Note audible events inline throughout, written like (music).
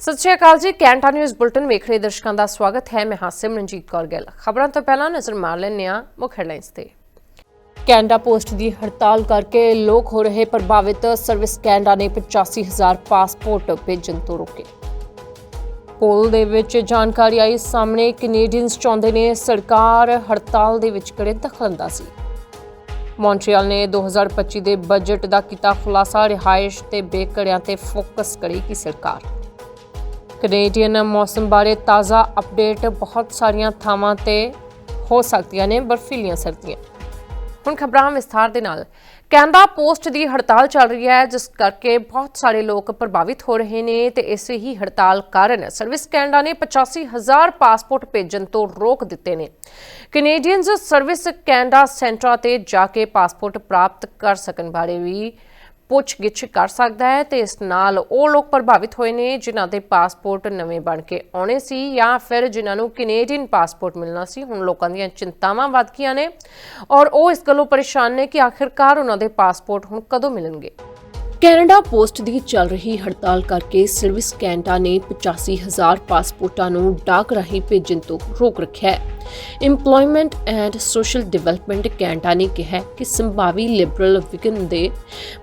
ਸਤਿ ਸ਼੍ਰੀ ਅਕਾਲ ਜੀ ਕੈਂਟਾ news bulletin ਵੇਖ ਰਹੇ ਦਰਸ਼ਕਾਂ ਦਾ ਸਵਾਗਤ ਹੈ। ਮੈਂ ਹਾਂ ਸਿਮਰਨਜੀਤ ਕੌਰ ਗਿੱਲ। ਖਬਰਾਂ ਤੋਂ ਪਹਿਲਾਂ ਨਜ਼ਰ ਮਾਰ ਲੈਂਦੇ ਹਾਂ ਮੁੱਖ ਹੈਡਲਾਈਨਸ ਤੇ। ਕੈਨਡਾ ਪੋਸਟ ਦੀ ਹੜਤਾਲ ਕਰਕੇ ਲੋਕ ਹੋ ਰਹੇ ਪ੍ਰਭਾਵਿਤ। ਸਰਵਿਸ ਕੈਨਡਾ ਨੇ 85000 ਪਾਸਪੋਰਟ ਭੇਜਣ ਤੋਂ ਰੋਕੇ। ਪੋਲ ਦੇ ਵਿੱਚ ਜਾਣਕਾਰੀ ਆਈ, ਸਾਹਮਣੇ ਕੈਨੇਡੀਅਨਸ ਚਾਹੁੰਦੇ ਨੇ ਸਰਕਾਰ ਹੜਤਾਲ ਦੇ ਵਿੱਚ ਕਰੇ ਦਖਲਅੰਦਾਜ਼ੀ। ਮੌਂਟਰੀਅਲ ਨੇ 2025 ਦੇ ਬਜਟ ਦਾ ਕੀਤਾ ਖੁਲਾਸਾ, ਰਿਹਾਇਸ਼ ਤੇ ਬੇਕਰਿਆਂ ਤੇ ਫੋਕਸ ਕਰੇਗੀ ਸਰਕਾਰ। ਕੈਨੇਡੀਅਨ ਮੌਸਮ ਬਾਰੇ ਤਾਜ਼ਾ ਅਪਡੇਟ ਬਹੁਤ ਸਾਰੀਆਂ ਥਾਵਾਂ ਤੇ ਹੋ ਸਕਦੀਆਂ ਨੇ, ਬਰਫੀਲੀਆਂ ਸਰਦੀਆਂ। ਹੁਣ ਖਬਰਾਂ ਵਿਸਥਾਰ ਦੇ ਨਾਲ। ਕੈਨਡਾ ਪੋਸਟ ਦੀ ਹੜਤਾਲ ਚੱਲ ਰਹੀ ਹੈ, ਜਿਸ ਕਰਕੇ ਬਹੁਤ ਸਾਰੇ ਲੋਕ ਪ੍ਰਭਾਵਿਤ ਹੋ ਰਹੇ ਨੇ ਤੇ ਇਸੇ ਹੀ ਹੜਤਾਲ ਕਾਰਨ ਸਰਵਿਸ ਕੈਨੇਡਾ ਨੇ 85000 ਪਾਸਪੋਰਟ ਭੇਜਣ ਤੋਂ ਰੋਕ ਦਿੱਤੇ ਨੇ। ਕੈਨੇਡੀਅਨਸ ਸਰਵਿਸ ਕੈਨੇਡਾ ਸੈਂਟਰਾਂ ਤੇ ਜਾ ਕੇ ਪਾਸਪੋਰਟ ਪ੍ਰਾਪਤ ਕਰ ਸਕਣ ਬਾਰੇ ਵੀ ਪੁੱਛਗਿੱਛ ਕਰ ਸਕਦਾ ਹੈ ਤੇ ਇਸ ਨਾਲ ਉਹ ਲੋਕ ਪ੍ਰਭਾਵਿਤ ਹੋਏ ਨੇ ਜਿਨ੍ਹਾਂ ਦੇ ਪਾਸਪੋਰਟ ਨਵੇਂ ਬਣ ਕੇ ਆਉਣੇ ਸੀ ਜਾਂ ਫਿਰ ਜਿਨ੍ਹਾਂ ਨੂੰ ਕੈਨੇਡੀਅਨ ਪਾਸਪੋਰਟ ਮਿਲਣਾ ਸੀ। ਹੁਣ ਲੋਕਾਂ ਦੀਆਂ ਚਿੰਤਾਵਾਂ ਵੱਧ ਗਈਆਂ ਨੇ ਔਰ ਉਹ ਇਸ ਗੱਲੋਂ ਪਰੇਸ਼ਾਨ ਨੇ ਕਿ ਆਖਿਰਕਾਰ ਉਹਨਾਂ ਦੇ ਪਾਸਪੋਰਟ ਹੁਣ ਕਦੋਂ ਮਿਲਣਗੇ? ਕੈਨੇਡਾ ਪੋਸਟ ਦੀ ਚੱਲ ਰਹੀ ਹੜਤਾਲ ਕਰਕੇ ਸਰਵਿਸ ਕੈਨੇਡਾ ਨੇ 85000 ਪਾਸਪੋਰਟਾਂ ਨੂੰ ਡਾਕ ਰਾਹੀਂ ਭੇਜਣ ਤੋਂ ਰੋਕ ਰੱਖਿਆ ਹੈ। Employment and social development Canada ਨੇ ਕਿਹਾ ਕਿ ਸੰਭਾਵੀ ਲਿਬਰਲ ਵਿਗਨ ਦੇ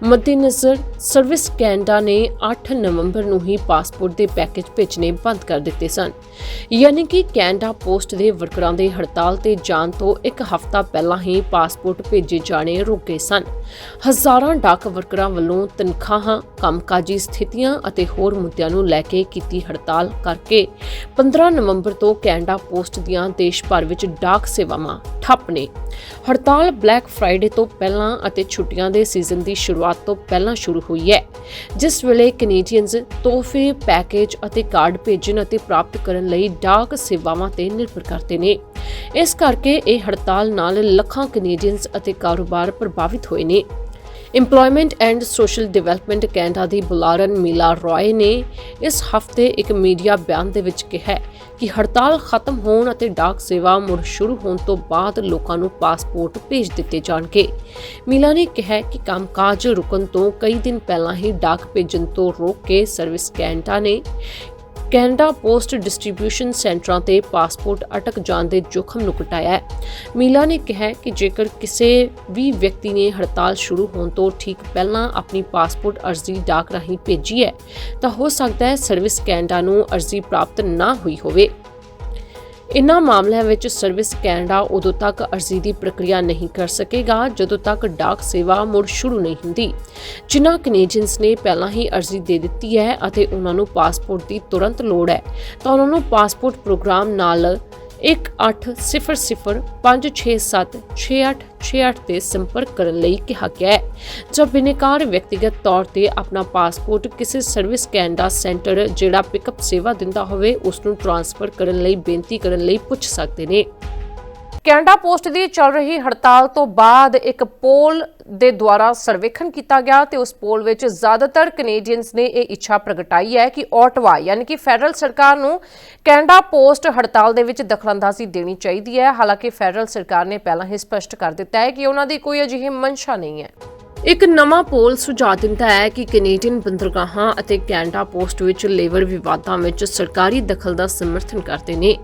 ਮੱਦੇਨਜ਼ਰ ਸਰਵਿਸ ਕੈਨੇਡਾ ਨੇ 8 ਨਵੰਬਰ ਨੂੰ ਹੀ ਪਾਸਪੋਰਟ ਦੇ ਪੈਕੇਜ ਭੇਜਣੇ ਬੰਦ ਕਰ ਦਿੱਤੇ ਸਨ। ਯਾਨੀ ਕਿ ਕੈਨੇਡਾ ਪੋਸਟ ਦੇ ਵਰਕਰਾਂ ਦੇ ਹੜਤਾਲ ਤੇ ਜਾਣ ਤੋਂ ਇੱਕ ਹਫ਼ਤਾ ਪਹਿਲਾਂ ਹੀ ਪਾਸਪੋਰਟ ਭੇਜੇ ਜਾਣੇ ਰੁਕ ਗਏ ਸਨ। ਹਜ਼ਾਰਾਂ ਡਾਕ ਵਰਕਰਾਂ ਵੱਲੋਂ ਤਨਖਾਹਾਂ ਕੰਮਕਾਜੀ ਸਥਿਤੀਆਂ ਅਤੇ ਹੋਰ ਮੁੱਦਿਆਂ ਨੂੰ ਲੈ ਕੇ ਕੀਤੀ ਹੜਤਾਲ ਕਰਕੇ 15 ਨਵੰਬਰ ਤੋਂ ਕੈਨੇਡਾ ਪੋਸਟ ਦੀਆਂ ਦੇਸ਼ ਭਰ ਵਿੱਚ ਡਾਕ ਸੇਵਾਵਾਂ ਠੱਪ ਨੇ। ਹੜਤਾਲ ਬਲੈਕ ਫਰਾਈਡੇ ਤੋਂ ਪਹਿਲਾਂ ਅਤੇ ਛੁੱਟੀਆਂ ਦੇ ਸੀਜ਼ਨ ਦੀ ਸ਼ੁਰੂਆਤ ਤੋਂ ਪਹਿਲਾਂ ਸ਼ੁਰੂ ਹੋਈ ਹੈ, ਜਿਸ ਵੇਲੇ ਕੈਨੇਡੀਅਨਸ ਤੋਹਫੇ, ਪੈਕੇਜ ਅਤੇ ਕਾਰਡ ਭੇਜਣ ਅਤੇ ਪ੍ਰਾਪਤ ਕਰਨ ਲਈ ਡਾਕ ਸੇਵਾਵਾਂ ਤੇ ਨਿਰਭਰ ਕਰਦੇ ਨੇ। ਇਸ ਕਰਕੇ ਇਹ ਹੜਤਾਲ ਨਾਲ ਲੱਖਾਂ ਕੈਨੇਡੀਅਨਸ ਅਤੇ ਕਾਰੋਬਾਰ ਪ੍ਰਭਾਵਿਤ ਹੋਏ ਨੇ। Employment and social development Canada ਦੀ ਬੁਲਾਰਨ ਮੀਲਾ ਰॉय ਨੇ ਇਸ ਹਫ਼ਤੇ ਇੱਕ ਮੀਡੀਆ ਬਿਆਨ ਦੇ ਵਿੱਚ ਕਿਹਾ ਕਿ ਹੜਤਾਲ ਖਤਮ ਹੋਣ ਅਤੇ ਡਾਕ ਸੇਵਾ ਮੁੜ ਸ਼ੁਰੂ ਹੋਣ ਤੋਂ ਬਾਅਦ ਲੋਕਾਂ ਨੂੰ ਪਾਸਪੋਰਟ ਭੇਜ ਦਿੱਤੇ ਜਾਣਗੇ। ਮੀਲਾ ਨੇ ਕਿਹਾ ਹੈ ਕਿ ਕੰਮਕਾਜ ਰੁਕਣ ਤੋਂ ਕਈ ਦਿਨ ਪਹਿਲਾਂ ਹੀ ਡਾਕ ਭੇਜਣ ਤੋਂ ਰੋਕ ਕੇ ਸਰਵਿਸ ਕੈਨੇਡਾ ਨੇ ਕੈਨੇਡਾ ਪੋਸਟ ਡਿਸਟ੍ਰੀਬਿਊਸ਼ਨ ਸੈਂਟਰਾਂ ਤੇ ਪਾਸਪੋਰਟ ਅਟਕ ਜਾਣ ਦੇ ਜੋਖਮ ਨੂੰ ਘਟਾਇਆ ਹੈ। ਮੀਲਾ ਨੇ ਕਿਹਾ ਕਿ ਜੇਕਰ ਕਿਸੇ ਵੀ ਵਿਅਕਤੀ ਨੇ ਹੜਤਾਲ ਸ਼ੁਰੂ ਹੋਣ ਤੋਂ ਠੀਕ ਪਹਿਲਾਂ ਆਪਣੀ ਪਾਸਪੋਰਟ ਅਰਜ਼ੀ ਡਾਕ ਰਾਹੀਂ ਭੇਜੀ ਹੈ, ਤਾਂ ਹੋ ਸਕਦਾ ਹੈ ਸਰਵਿਸ ਕੈਨੇਡਾ ਨੂੰ ਅਰਜ਼ੀ ਪ੍ਰਾਪਤ ਨਾ ਹੋਈ ਹੋਵੇ। ਇਨ੍ਹਾਂ ਮਾਮਲਿਆਂ ਵਿੱਚ ਸਰਵਿਸ ਕੈਨੇਡਾ ਉਦੋਂ ਤੱਕ ਅਰਜ਼ੀ ਦੀ ਪ੍ਰਕਿਰਿਆ ਨਹੀਂ ਕਰ ਸਕੇਗਾ, ਜਦੋਂ ਤੱਕ ਡਾਕ ਸੇਵਾ ਮੁੜ ਸ਼ੁਰੂ ਨਹੀਂ ਹੁੰਦੀ। ਜਿਨ੍ਹਾਂ ਕੈਨੇਡੀਅਨਸ ਨੇ ਪਹਿਲਾਂ ਹੀ ਅਰਜ਼ੀ ਦੇ ਦਿੱਤੀ ਹੈ ਅਤੇ ਉਹਨਾਂ ਨੂੰ ਪਾਸਪੋਰਟ ਦੀ ਤੁਰੰਤ ਲੋੜ ਹੈ, ਤਾਂ ਉਹਨਾਂ ਨੂੰ ਪਾਸਪੋਰਟ ਪ੍ਰੋਗਰਾਮ ਨਾਲ 180056766868 ਤੇ ਸੰਪਰਕ ਕਰਨ ਲਈ ਕਿਹਾ ਗਿਆ ਹੈ। ਜਦ ਬਿਨੇਕਾਰ ਵਿਅਕਤੀਗਤ ਤੌਰ ਤੇ ਆਪਣਾ ਪਾਸਪੋਰਟ ਕਿਸੇ ਸਰਵਿਸ ਕੈਨੇਡਾ ਸੈਂਟਰ ਜਿਹੜਾ ਪਿਕਅਪ ਸੇਵਾ ਦਿੰਦਾ ਹੋਵੇ, ਉਸ ਨੂੰ ਟ੍ਰਾਂਸਫਰ ਕਰਨ ਲਈ ਬੇਨਤੀ ਕਰਨ ਲਈ ਪੁੱਛ ਸਕਦੇ ਨੇ। ਕੈਨੇਡਾ ਪੋਸਟ ਦੀ ਚੱਲ ਰਹੀ ਹੜਤਾਲ ਤੋਂ ਬਾਅਦ ਇੱਕ ਪੋਲ ਦੇ ਦੁਆਰਾ ਸਰਵੇਖਣ ਕੀਤਾ ਗਿਆ ਤੇ ਉਸ ਪੋਲ ਵਿੱਚ ਜ਼ਿਆਦਾਤਰ ਕੈਨੇਡੀਅਨਸ ਨੇ ਇਹ ਇੱਛਾ ਪ੍ਰਗਟਾਈ ਹੈ ਕਿ ਔਟਵਾ ਯਾਨੀ ਕਿ ਫੈਡਰਲ ਸਰਕਾਰ ਨੂੰ ਕੈਨੇਡਾ ਪੋਸਟ ਹੜਤਾਲ ਦੇ ਵਿੱਚ ਦਖਲਅੰਦਾਜ਼ੀ ਦੇਣੀ ਚਾਹੀਦੀ ਹੈ। ਹਾਲਾਂਕਿ ਫੈਡਰਲ ਸਰਕਾਰ ਨੇ ਪਹਿਲਾਂ ਹੀ ਸਪਸ਼ਟ ਕਰ ਦਿੱਤਾ ਹੈ ਕਿ ਉਹਨਾਂ ਦੀ ਕੋਈ ਅਜਿਹੀ ਮਨਸ਼ਾ ਨਹੀਂ ਹੈ। ਇੱਕ ਨਵਾਂ ਪੋਲ ਸੁਝਾ ਦਿੰਦਾ ਹੈ ਕਿ ਕੈਨੇਡੀਅਨ ਬੰਦਰਗਾਹਾਂ ਅਤੇ ਕੈਨੇਡਾ ਪੋਸਟ ਵਿੱਚ ਲੇਬਰ ਵਿਵਾਦਾਂ ਵਿੱਚ ਸਰਕਾਰੀ ਦਖਲ ਦਾ ਸਮਰਥਨ ਕਰਦੇ ਨੇ।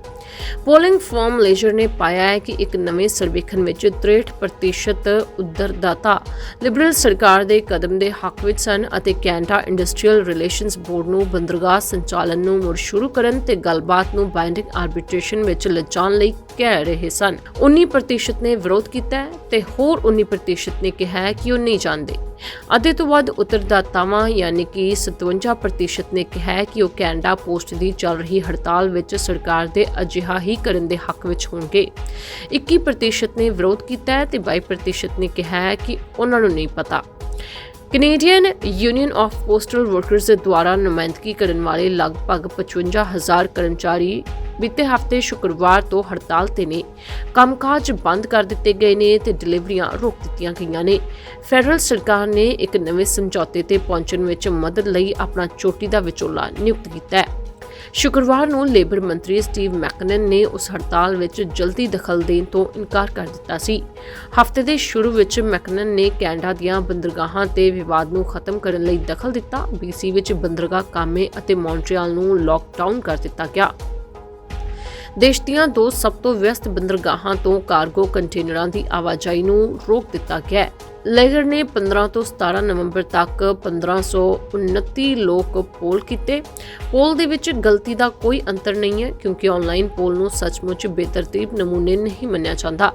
ਪੋਲਿੰਗ ਫਰਮ ਲੇਜਰ ਨੇ ਪਾਇਆ ਹੈ ਕਿ ਇੱਕ ਨਵੇਂ ਸਰਵੇਖਣ ਵਿੱਚ 63% ਉਦਰਦਾਤਾ ਲਿਬਰਲ ਸਰਕਾਰ ਦੇ ਕਦਮ ਦੇ ਹੱਕ ਵਿੱਚ ਸਨ ਅਤੇ ਕੈਨੇਡਾ ਇੰਡਸਟਰੀਅਲ ਰਿਲੇਸ਼ਨਸ ਬੋਰਡ ਨੂੰ ਬੰਦਰਗਾਹ ਸੰਚਾਲਨ ਨੂੰ ਮੁੜ ਸ਼ੁਰੂ ਕਰਨ ਤੇ ਗੱਲਬਾਤ ਨੂੰ ਬਾਈਂਡਿੰਗ ਆਰਬਿਟ੍ਰੇਸ਼ਨ ਵਿੱਚ ਲਿਜਾਣ ਲਈ ਕਹਿ ਰਹੇ ਸਨ। 19% ਨੇ ਵਿਰੋਧ ਕੀਤਾ ਤੇ ਹੋਰ 19% ਨੇ ਕਿਹਾ ਕਿ ਉਹ ਨਹੀਂ ਚਾਹੁੰਦੇ ਅੱਧੇ ਤੋਂ ਵੱਧ ਉੱਤਰਦਾਤਾਵਾਂ ਯਾਨੀ ਕਿ 57% ਨੇ ਕਿਹਾ ਕਿ ਉਹ ਕੈਨੇਡਾ ਪੋਸਟ ਦੀ ਚੱਲ ਰਹੀ ਹੜਤਾਲ ਵਿੱਚ ਸਰਕਾਰ ਦੇ ਅਜਿਹਾ ਹੀ ਕਰਨ ਦੇ ਹੱਕ ਵਿੱਚ ਹੋਣਗੇ। 21% ਨੇ ਵਿਰੋਧ ਕੀਤਾ ਹੈ ਤੇ 22% ਨੇ ਕਿਹਾ ਹੈ ਕਿ ਉਹਨਾਂ ਨੂੰ ਨਹੀਂ ਪਤਾ। Canadian union of postal workers ਦੇ ਦੁਆਰਾ ਨੁਮਾਇੰਦਗੀ ਕਰਨ ਵਾਲੇ ਲਗਭਗ 55000 ਕਰਮਚਾਰੀ ਬੀਤੇ ਹਫ਼ਤੇ ਸ਼ੁੱਕਰਵਾਰ ਤੋਂ ਹੜਤਾਲ ਤੇ ਨੇ। ਕੰਮਕਾਜ ਬੰਦ ਕਰ ਦਿੱਤੇ ਗਏ ਨੇ ਤੇ ਡਿਲੀਵਰੀਆਂ ਰੋਕ ਦਿੱਤੀਆਂ ਗਈਆਂ ਨੇ। ਫੈਡਰਲ ਸਰਕਾਰ ਨੇ ਇੱਕ ਨਵੇਂ ਸਮਝੌਤੇ ਤੇ ਪਹੁੰਚਣ ਵਿੱਚ ਮਦਦ ਲਈ ਆਪਣਾ ਚੋਟੀ ਦਾ ਵਿਚੋਲਾ ਨਿਯੁਕਤ ਕੀਤਾ ਹੈ। ਸ਼ੁੱਕਰਵਾਰ ਨੂੰ ਲੇਬਰ ਮੰਤਰੀ ਸਟੀਵ ਮੈਕਨਨ ਨੇ ਉਸ ਹੜਤਾਲ ਵਿੱਚ ਜਲਦੀ ਦਖਲ ਦੇਣ ਤੋਂ ਇਨਕਾਰ ਕਰ ਦਿੱਤਾ ਸੀ। ਹਫ਼ਤੇ ਦੇ ਸ਼ੁਰੂ ਵਿੱਚ ਮੈਕਨਨ ਨੇ ਕੈਨੇਡਾ ਦੀਆਂ ਬੰਦਰਗਾਹਾਂ ਤੇ ਵਿਵਾਦ ਨੂੰ ਖਤਮ ਕਰਨ ਲਈ ਦਖਲ ਦਿੱਤਾ। BC ਵਿੱਚ ਬੰਦਰਗਾਹ ਕਾਮੇ ਅਤੇ ਮੌਂਟਰੀਅਲ ਨੂੰ ਲਾਕਡਾਊਨ ਕਰ ਦਿੱਤਾ ਗਿਆ। ਦੇਸ਼ ਦੀਆਂ ਦੋ ਸਭ ਤੋਂ ਵਿਅਸਤ ਬੰਦਰਗਾਹਾਂ ਤੋਂ ਕਾਰਗੋ ਕੰਟੇਨਰਾਂ ਦੀ ਆਵਾਜਾਈ ਨੂੰ ਰੋਕ ਦਿੱਤਾ ਗਿਆ ਹੈ। ਲੇਗਰ ਨੇ 15 ਤੋਂ 17 ਨਵੰਬਰ ਤੱਕ 1529 ਲੋਕ ਪੋਲ ਕੀਤੇ। ਪੋਲ ਦੇ ਵਿੱਚ ਗਲਤੀ ਦਾ ਕੋਈ ਅੰਤਰ ਨਹੀਂ ਹੈ, ਕਿਉਂਕਿ ਆਨਲਾਈਨ ਪੋਲ ਨੂੰ ਸੱਚਮੁੱਚ ਬੇਤਰਤੀਬ ਨਮੂਨੇ ਨਹੀਂ ਮੰਨਿਆ ਜਾਂਦਾ।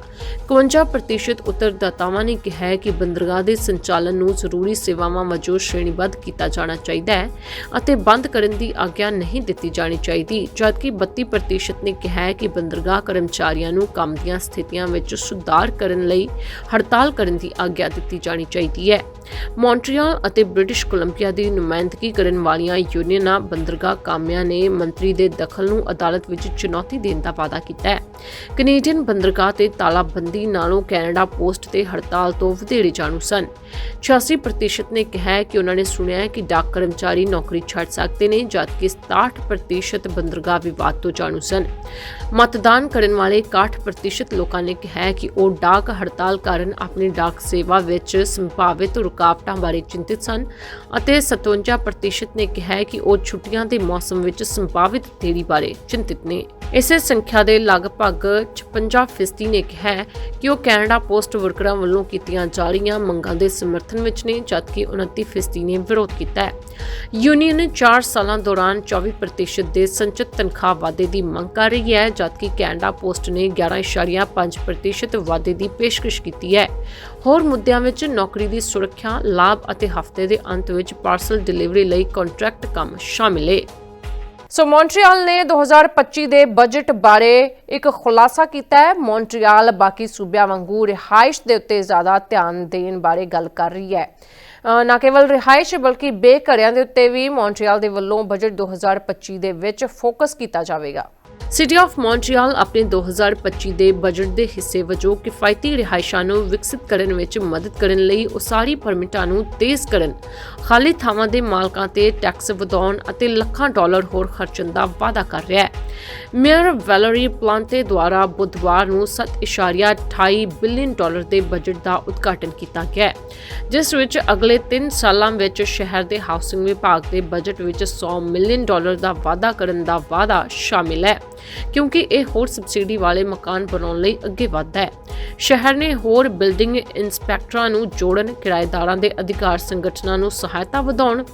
51% ਉੱਤਰਦਾਤਾਵਾਂ ਨੇ ਕਿਹਾ ਹੈ ਕਿ ਬੰਦਰਗਾਹ ਦੇ ਸੰਚਾਲਨ ਨੂੰ ਜ਼ਰੂਰੀ ਸੇਵਾਵਾਂ ਵਜੋਂ ਸ਼੍ਰੇਣੀਬੱਧ ਕੀਤਾ ਜਾਣਾ ਚਾਹੀਦਾ ਹੈ ਅਤੇ ਬੰਦ ਕਰਨ ਦੀ ਆਗਿਆ ਨਹੀਂ ਦਿੱਤੀ ਜਾਣੀ ਚਾਹੀਦੀ, ਜਦਕਿ 32% ਨੇ ਕਿਹਾ ਹੈ ਕਿ ਬੰਦਰਗਾਹ ਕਰਮਚਾਰੀਆਂ ਨੂੰ ਕੰਮ ਦੀਆਂ ਸਥਿਤੀਆਂ ਵਿੱਚ ਸੁਧਾਰ ਕਰਨ ਲਈ ਹੜਤਾਲ ਕਰਨ ਦੀ ਆਗਿਆ ਦਿੱਤੀ ਜਾਣੀ ਚਾਹੀਦੀ ਹੈ। ਮੌਂਟਰੀਅਲ ਅਤੇ ਬ੍ਰਿਟਿਸ਼ ਕੋਲੰਬੀਆ ਦੀ ਨੁਮਾਇੰਦਗੀ ਕਰਨ ਵਾਲੀਆਂ ਯੂਨੀਅਨਾਂ ਬੰਦਰਗਾਹ ਕਾਮਿਆਂ ਨੇ ਮੰਤਰੀ ਦੇ ਦਖਲ ਨੂੰ ਅਦਾਲਤ ਵਿੱਚ ਚੁਣੌਤੀ ਦੇਣ ਦਾ ਵਾਅਦਾ ਕੀਤਾ ਹੈ। ਕੈਨੇਡੀਅਨ ਬੰਦਰਗਾਹ ਤੇ ਤਾਲਾਬੰਦੀ ਨਾਲੋਂ ਕੈਨੇਡਾ ਪੋਸਟ ਤੇ ਹੜਤਾਲ ਤੋਂ ਵਧੇਰੇ ਜਾਣੂ ਸਨ। 86% ਨੇ ਕਿਹਾ ਕਿ ਉਹਨਾਂ ਨੇ ਸੁਣਿਆ ਹੈ ਕਿ ਡਾਕ ਕਰਮਚਾਰੀ ਨੌਕਰੀ ਛੱਡ ਸਕਦੇ ਨੇ, ਜਦਕਿ 67% ਬੰਦਰਗਾਹ ਵਿਵਾਦ ਤੋਂ ਜਾਣੂ ਸਨ। ਮਤਦਾਨ ਕਰਨ ਵਾਲੇ 61% ਲੋਕਾਂ ਨੇ ਕਿਹਾ ਕਿ ਉਹ ਡਾਕ ਹੜਤਾਲ ਕਾਰਨ ਆਪਣੀ ਡਾਕ ਸੇਵਾ ਵਿੱਚ ਸੰਭਾਵਿਤ ਰੁਕਾਵਟਾਂ ਬਾਰੇ ਚਿੰਤਿਤ ਸਨ ਅਤੇ 57% ਨੇ ਕਿਹਾ ਕਿ ਉਹ ਛੁੱਟੀਆਂ ਦੇ ਮੌਸਮ ਵਿੱਚ ਸੰਭਾਵਿਤ ਦੇਰੀ ਬਾਰੇ ਚਿੰਤਿਤ ਨੇ। ਇਸੇ ਸੰਖਿਆ ਦੇ ਲਗਭਗ 56% ਨੇ ਕਿਹਾ ਕਿ ਉਹ ਕੈਨੇਡਾ ਪੋਸਟ ਵਰਕਰਾਂ ਵੱਲੋਂ ਕੀਤੀਆਂ ਜਾ ਰਹੀਆਂ ਮੰਗਾਂ ਦੇ ਸਮਰਥਨ ਵਿੱਚ ਨੇ, ਜਦਕਿ 29% ਨੇ ਵਿਰੋਧ ਕੀਤਾ ਹੈ। ਯੂਨੀਅਨ ਨੇ 4 ਸਾਲਾਂ ਦੌਰਾਨ 24% ਦੇ ਸੰਚਿਤ ਤਨਖਾਹ ਵਾਧੇ ਦੀ ਮੰਗ ਕਰ ਰਹੀ ਹੈ, ਜਦਕਿ ਕੈਨੇਡਾ ਪੋਸਟ ਨੇ 11.5% ਵਾਧੇ ਦੀ ਪੇਸ਼ਕਸ਼ ਕੀਤੀ ਹੈ। ਹੋਰ ਮੁੱਦਿਆਂ ਵਿੱਚ ਨੌਕਰੀ ਦੀ ਸੁਰੱਖਿਆ, ਲਾਭ ਅਤੇ ਹਫ਼ਤੇ ਦੇ ਅੰਤ ਵਿੱਚ ਪਾਰਸਲ ਡਿਲੀਵਰੀ ਲਈ ਕੰਟਰੈਕਟ ਕੰਮ ਸ਼ਾਮਿਲ ਹੈ ਸੋ ਮੌਂਟਰੀਅਲ ਨੇ 2025 ਦੇ ਬਜਟ ਬਾਰੇ ਇੱਕ ਖੁਲਾਸਾ ਕੀਤਾ ਹੈ। ਮੌਂਟਰੀਅਲ ਬਾਕੀ ਸੂਬਿਆਂ ਵਾਂਗੂ ਰਿਹਾਇਸ਼ ਦੇ ਉੱਤੇ ਜ਼ਿਆਦਾ ਧਿਆਨ ਦੇਣ ਬਾਰੇ ਗੱਲ ਕਰ ਰਹੀ ਹੈ। ਨਾ ਕੇਵਲ ਰਿਹਾਇਸ਼ ਬਲਕਿ ਬੇਘਰਿਆਂ ਦੇ ਉੱਤੇ ਵੀ ਮੌਂਟਰੀਅਲ ਦੇ ਵੱਲੋਂ ਬਜਟ 2025 ਦੇ ਵਿੱਚ ਫੋਕਸ ਕੀਤਾ ਜਾਵੇਗਾ। ਸਿਟੀ ਆਫ ਮੌਂਟਰੀਅਲ ਆਪਣੇ 2025 ਦੇ ਬਜਟ ਦੇ ਹਿੱਸੇ ਵਜੋਂ ਕਿਫਾਇਤੀ ਰਿਹਾਇਸ਼ਾਂ ਨੂੰ ਵਿਕਸਿਤ ਕਰਨ ਵਿੱਚ ਮਦਦ ਕਰਨ ਲਈ ਉਸਾਰੀ ਪਰਮਿਟਾਂ ਨੂੰ ਤੇਜ਼ ਕਰਨ, ਖਾਲੀ ਥਾਵਾਂ ਦੇ ਮਾਲਕਾਂ ਤੇ ਟੈਕਸ ਵਧਾਉਣ ਅਤੇ ਲੱਖਾਂ ਡਾਲਰ ਹੋਰ ਖਰਚਣ ਦਾ ਵਾਅਦਾ ਕਰ ਰਿਹਾ ਹੈ। ਮੇਅਰ ਵੈਲਰੀ ਪਲਾਂਟੇ ਦੁਆਰਾ ਬੁੱਧਵਾਰ ਨੂੰ 7.28 ਬਿਲੀਅਨ ਡਾਲਰ ਦੇ ਬਜਟ ਦਾ ਉਦਘਾਟਨ ਕੀਤਾ ਗਿਆ ਜਿਸ ਵਿੱਚ ਅਗਲੇ 3 ਸਾਲਾਂ ਵਿੱਚ ਸ਼ਹਿਰ ਦੇ ਹਾਊਸਿੰਗ ਵਿਭਾਗ ਦੇ ਬਜਟ ਵਿੱਚ 100 ਮਿਲੀਅਨ ਡਾਲਰ ਦਾ ਵਾਅਦਾ ਕਰਨ ਦਾ ਵਾਅਦਾ ਸ਼ਾਮਿਲ ਹੈ। ਕਿਉਂਕਿ ਇਹ ਹੋਰ ਸਬਸਿਡੀ ਵਾਲੇ ਮਕਾਨ ਬਣਾਉਣ ਲਈ ਅੱਗੇ ਵਧਦਾ ਹੈ। ਸ਼ਹਿਰ ਨੇ ਹੋਰ ਬਿਲਡਿੰਗ ਇੰਸਪੈਕਟਰਾਂ ਨੂੰ ਜੋੜਨ, ਕਿਰਾਏਦਾਰਾਂ ਦੇ ਅਧਿਕਾਰ ਸੰਗਠਨਾਂ ਨੂੰ ਸਹਾਇਤਾ ਵਧਾਉਣ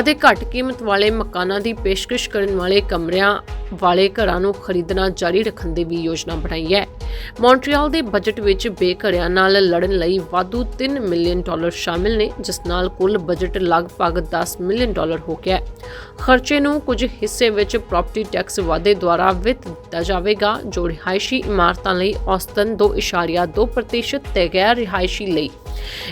ਅਤੇ ਘੱਟ ਕੀਮਤ ਵਾਲੇ ਮਕਾਨਾਂ ਦੀ ਪੇਸ਼ਕਸ਼ ਕਰਨ ਵਾਲੇ ਕਮਰਿਆਂ ਵਾਲੇ ਘਰਾਂ ਨੂੰ ਖਰੀਦਣਾ ਜਾਰੀ ਰੱਖਣ ਦੀ ਵੀ ਯੋਜਨਾ ਬਣਾਈ ਹੈ। ਮੌਂਟਰੀਅਲ ਦੇ ਬਜਟ ਵਿੱਚ ਬੇਘਰਿਆਂ ਨਾਲ ਲੜਨ ਲਈ ਵਾਧੂ 3 ਮਿਲੀਅਨ ਡਾਲਰ ਸ਼ਾਮਿਲ ਨੇ, ਜਿਸ ਨਾਲ ਕੁੱਲ ਬਜਟ ਲਗਭਗ 10 ਮਿਲੀਅਨ ਡਾਲਰ ਹੋ ਗਿਆ ਖਰਚੇ ਨੂੰ ਕੁਝ ਹਿੱਸੇ ਵਿੱਚ ਪ੍ਰਾਪਰਟੀ ਟੈਕਸ ਵਾਧੇ ਦੁਆਰਾ ਵਿੱਤ ਦਿੱਤਾ ਜਾਵੇਗਾ, ਜੋ ਰਿਹਾਇਸ਼ੀ ਇਮਾਰਤਾਂ ਲਈ ਔਸਤਨ 2.2% ਤੇ ਗੈਰ ਰਿਹਾਇਸ਼ੀ ਲਈ।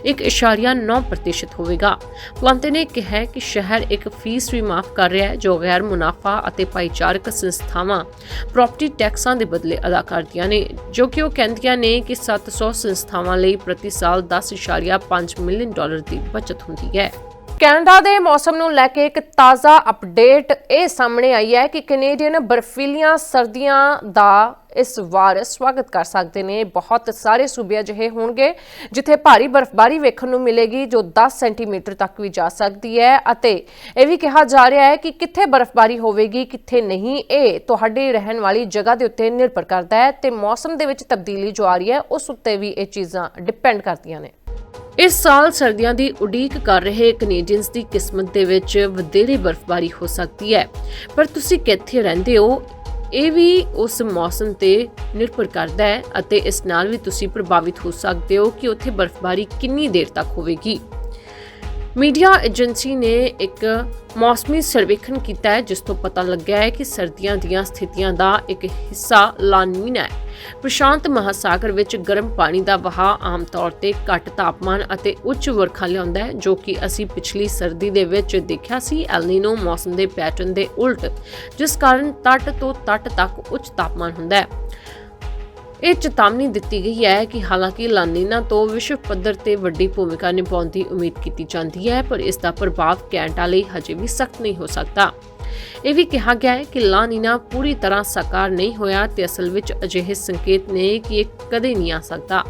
1.9% ਹੋਵੇਗਾ। ਪਲਾਂਤੇ ਨੇ ਕਿਹਾ ਕਿ ਸ਼ਹਿਰ ਇੱਕ ਫੀਸ ਵੀ ਮਾਫ ਕਰ ਰਿਹਾ ਹੈ, ਜੋ ਗੈਰ ਮੁਨਾਫਾ ਅਤੇ ਭਾਈਚਾਰਕ ਸੰਸਥਾਵਾਂ ਪ੍ਰਾਪਰਟੀ ਟੈਕਸਾਂ ਦੇ ਬਦਲੇ ਅਦਾ ਕਰਦੀਆਂ ਨੇ, ਜੋ ਕਿ ਉਹ ਕਹਿੰਦੀਆਂ ਨੇ ਕਿ 700 ਸੰਸਥਾਵਾਂ ਲਈ ਪ੍ਰਤੀ ਸਾਲ 10.5 ਮਿਲੀਅਨ ਡਾਲਰ ਦੀ ਬਚਤ ਹੁੰਦੀ ਹੈ। ਕੈਨੇਡਾ ਦੇ ਮੌਸਮ ਨੂੰ ਲੈ ਕੇ ਇੱਕ ਤਾਜ਼ਾ ਅਪਡੇਟ ਇਹ ਸਾਹਮਣੇ ਆਈ ਹੈ ਕਿ ਕੈਨੇਡੀਅਨ ਬਰਫੀਲੀਆਂ ਸਰਦੀਆਂ ਦਾ ਇਸ ਵਾਰ ਸਵਾਗਤ ਕਰ ਸਕਦੇ ਨੇ। ਬਹੁਤ ਸਾਰੇ ਸੂਬੇ ਅਜਿਹੇ ਹੋਣਗੇ ਜਿੱਥੇ ਭਾਰੀ ਬਰਫ਼ਬਾਰੀ ਵੇਖਣ ਨੂੰ ਮਿਲੇਗੀ, ਜੋ 10 ਸੈਂਟੀਮੀਟਰ ਤੱਕ ਵੀ ਜਾ ਸਕਦੀ ਹੈ ਅਤੇ ਇਹ ਵੀ ਕਿਹਾ ਜਾ ਰਿਹਾ ਹੈ ਕਿ ਕਿੱਥੇ ਬਰਫ਼ਬਾਰੀ ਹੋਵੇਗੀ, ਕਿੱਥੇ ਨਹੀਂ, ਇਹ ਤੁਹਾਡੇ ਰਹਿਣ ਵਾਲੀ ਜਗ੍ਹਾ ਦੇ ਉੱਤੇ ਨਿਰਭਰ ਕਰਦਾ ਹੈ ਤੇ ਮੌਸਮ ਦੇ ਵਿੱਚ ਤਬਦੀਲੀ ਜੋ ਆ ਰਹੀ ਹੈ, ਉਸ ਉੱਤੇ ਵੀ ਇਹ ਚੀਜ਼ਾਂ ਡਿਪੈਂਡ ਕਰਦੀਆਂ ਨੇ। ਇਸ ਸਾਲ ਸਰਦੀਆਂ ਦੀ ਉਡੀਕ ਕਰ ਰਹੇ ਕੈਨੇਡੀਅਨਸ ਦੀ ਕਿਸਮਤ ਦੇ ਵਿੱਚ ਵਧੇਰੇ ਬਰਫ਼ਬਾਰੀ ਹੋ ਸਕਦੀ ਹੈ। ਪਰ ਤੁਸੀਂ ਕਿੱਥੇ ਰਹਿੰਦੇ ਹੋ? ਇਹ ਵੀ ਉਸ ਮੌਸਮ ਤੇ ਨਿਰਭਰ ਕਰਦਾ ਹੈ ਅਤੇ ਇਸ ਨਾਲ ਵੀ ਤੁਸੀਂ ਪ੍ਰਭਾਵਿਤ ਹੋ ਸਕਦੇ ਹੋ ਕਿ ਉੱਥੇ ਬਰਫ਼ਬਾਰੀ ਕਿੰਨੀ ਦੇਰ ਤੱਕ ਹੋਵੇਗੀ। ਮੀਡੀਆ ਏਜੰਸੀ ਨੇ ਇੱਕ ਮੌਸਮੀ ਸਰਵੇਖਣ ਕੀਤਾ ਹੈ, ਜਿਸ ਤੋਂ ਪਤਾ ਲੱਗਿਆ ਹੈ ਕਿ ਸਰਦੀਆਂ ਦੀਆਂ ਸਥਿਤੀਆਂ ਦਾ ਇੱਕ ਹਿੱਸਾ ਲਾਨੀਨਾ ਹੈ। ਪ੍ਰਸ਼ਾਂਤ ਮਹਾਸਾਗਰ ਵਿੱਚ ਗਰਮ ਪਾਣੀ ਦਾ ਵਹਾਅ ਆਮ ਤੌਰ ਤੇ ਘੱਟ ਤਾਪਮਾਨ ਅਤੇ ਉੱਚ ਵਰਖਾ ਲਿਆਉਂਦਾ ਹੈ, ਜੋ ਕਿ ਅਸੀਂ ਪਿਛਲੀ ਸਰਦੀ ਦੇ ਵਿੱਚ ਦੇਖਿਆ ਸੀ ਐਲਨੀਨੋ ਮੌਸਮ ਦੇ ਪੈਟਰਨ ਦੇ ਉਲਟ, ਜਿਸ ਕਾਰਨ ਤੱਟ ਤੋਂ ਤੱਟ ਤੱਕ ਉੱਚ ਤਾਪਮਾਨ ਹੁੰਦਾ ਹੈ। ਇਹ ਚੇਤਾਵਨੀ ਦਿੱਤੀ ਗਈ ਹੈ ਕਿ ਹਾਲਾਂਕਿ ਲਾਨੀਨਾ ਤੋਂ ਵਿਸ਼ਵ ਪੱਧਰ ਤੇ ਵੱਡੀ ਭੂਮਿਕਾ ਨਿਭਾਉਣ ਦੀ ਉਮੀਦ ਕੀਤੀ ਜਾਂਦੀ ਹੈ, ਪਰ ਇਸ ਦਾ ਪ੍ਰਭਾਵ ਕੈਨੇਡਾ ਲਈ ਹਜੇ ਵੀ ਸਖਤ ਨਹੀਂ ਹੋ ਸਕਦਾ। ਇਹ ਵੀ ਕਿਹਾ ਗਿਆ ਹੈ ਕਿ ਲਾਨੀਨਾ ਪੂਰੀ ਤਰ੍ਹਾਂ ਸਾਕਾਰ ਨਹੀਂ ਹੋਇਆ ਤੇ ਅਸਲ ਵਿੱਚ ਅਜਿਹੇ ਸੰਕੇਤ ਨੇ ਕਿ ਇਹ ਕਦੇ ਨਹੀਂ ਆ ਸਕਦਾ।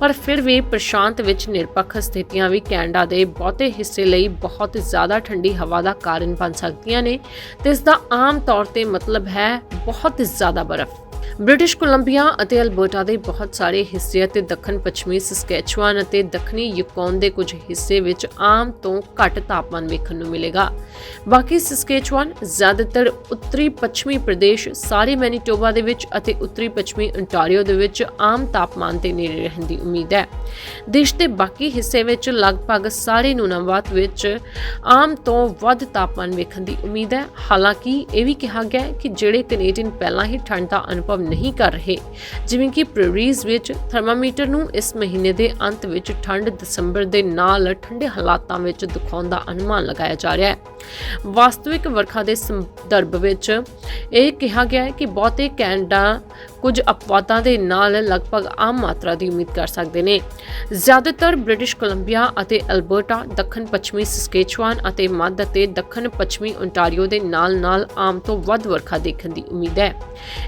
ਪਰ ਫਿਰ ਵੀ ਪ੍ਰਸ਼ਾਂਤ ਵਿੱਚ ਨਿਰਪੱਖ ਸਥਿਤੀਆਂ ਵੀ ਕੈਨੇਡਾ ਦੇ ਬਹੁਤੇ ਹਿੱਸੇ ਲਈ ਬਹੁਤ ਜ਼ਿਆਦਾ ਠੰਡੀ ਹਵਾ ਦਾ ਕਾਰਨ ਬਣ ਸਕਦੀਆਂ ਨੇ, ਤੇ ਇਸ ਦਾ ਆਮ ਤੌਰ ਤੇ ਮਤਲਬ ਹੈ ਬਹੁਤ ਜ਼ਿਆਦਾ ਬਰਫ਼। ਬ੍ਰਿਟਿਸ਼ ਕੋਲੰਬੀਆ ਅਤੇ ਅਲਬਰਟਾ ਦੇ ਬਹੁਤ ਸਾਰੇ ਹਿੱਸੇ ਅਤੇ ਦੱਖਣ ਪੱਛਮੀ ਸਸਕੈਚੁਆਨ ਅਤੇ ਦੱਖਣੀ ਯੂਕੋਨ ਦੇ ਕੁਝ ਹਿੱਸੇ ਵਿੱਚ ਆਮ ਤੋਂ ਘੱਟ ਤਾਪਮਾਨ ਵੇਖਣ ਨੂੰ ਮਿਲੇਗਾ। ਬਾਕੀ ਸਸਕੈਚੁਆਨ ਜ਼ਿਆਦਾਤਰ ਉੱਤਰੀ ਪੱਛਮੀ ਪ੍ਰਦੇਸ਼, ਸਾਰੇ ਮੈਨੀਟੋਬਾ ਦੇ ਵਿੱਚ ਅਤੇ ਉੱਤਰੀ ਪੱਛਮੀ ਅੰਟਾਰੀਓ ਦੇ ਵਿੱਚ ਆਮ ਤਾਪਮਾਨ ਦੇ ਨੇੜੇ ਰਹਿਣ ਦੀ ਉਮੀਦ ਹੈ। ਦੇਸ਼ ਦੇ ਬਾਕੀ ਹਿੱਸੇ ਵਿੱਚ ਲਗਭਗ ਸਾਰੇ ਨੂਨਾਵਾਤ ਵਿੱਚ ਆਮ ਤੋਂ ਵੱਧ ਤਾਪਮਾਨ ਵੇਖਣ ਦੀ ਉਮੀਦ ਹੈ। ਹਾਲਾਂਕਿ ਇਹ ਵੀ ਕਿਹਾ ਗਿਆ ਹੈ ਕਿ ਜਿਹੜੇ ਕੈਨੇਡੀਅਨ ਪਹਿਲਾਂ ਹੀ ਠੰਡ ਦਾ ਅਨੁਭਵ ਨਹੀਂ ਕਰ ਰਹੇ। ਜਿਵੇਂ ਕਿ ਪ੍ਰੈਰੀਜ਼ ਵਿੱਚ ਥਰਮਾਮੀਟਰ ਨੂੰ ਇਸ ਮਹੀਨੇ ਦੇ ਅੰਤ ਵਿੱਚ ਠੰਡ ਦਸੰਬਰ ਦੇ ਨਾਲ ਠੰਡੇ ਹਾਲਾਤਾਂ ਵਿੱਚ ਦਿਖਾਉਣ ਦਾ ਅਨੁਮਾਨ ਲਗਾਇਆ ਜਾ ਰਿਹਾ ਹੈ। ਵਾਸਤਵਿਕ ਵਰਖਾ ਦੇ ਸੰਦਰਭ ਵਿੱਚ ਇਹ ਕਿਹਾ ਗਿਆ ਹੈ ਕਿ ਬਹੁਤੇ ਕੈਨੇਡਾ ਕੁਝ ਅਪਵਾਦਾਂ ਦੇ ਨਾਲ ਲਗਭਗ ਆਮ ਮਾਤਰਾ ਦੀ ਉਮੀਦ ਕਰ ਸਕਦੇ ਨੇ। ਜ਼ਿਆਦਾਤਰ ਬ੍ਰਿਟਿਸ਼ ਕੋਲੰਬੀਆ ਅਤੇ ਅਲਬਰਟਾ ਦੱਖਣ ਪੱਛਮੀ ਸਸਕੇਚੁਆਨ ਅਤੇ ਮੱਧ ਅਤੇ ਦੱਖਣ ਪੱਛਮੀ ਓਨਟਾਰੀਓ ਦੇ ਨਾਲ-ਨਾਲ ਆਮ ਤੋਂ ਵੱਧ ਵਰਖਾ ਦੇਖਣ ਦੀ ਉਮੀਦ ਹੈ।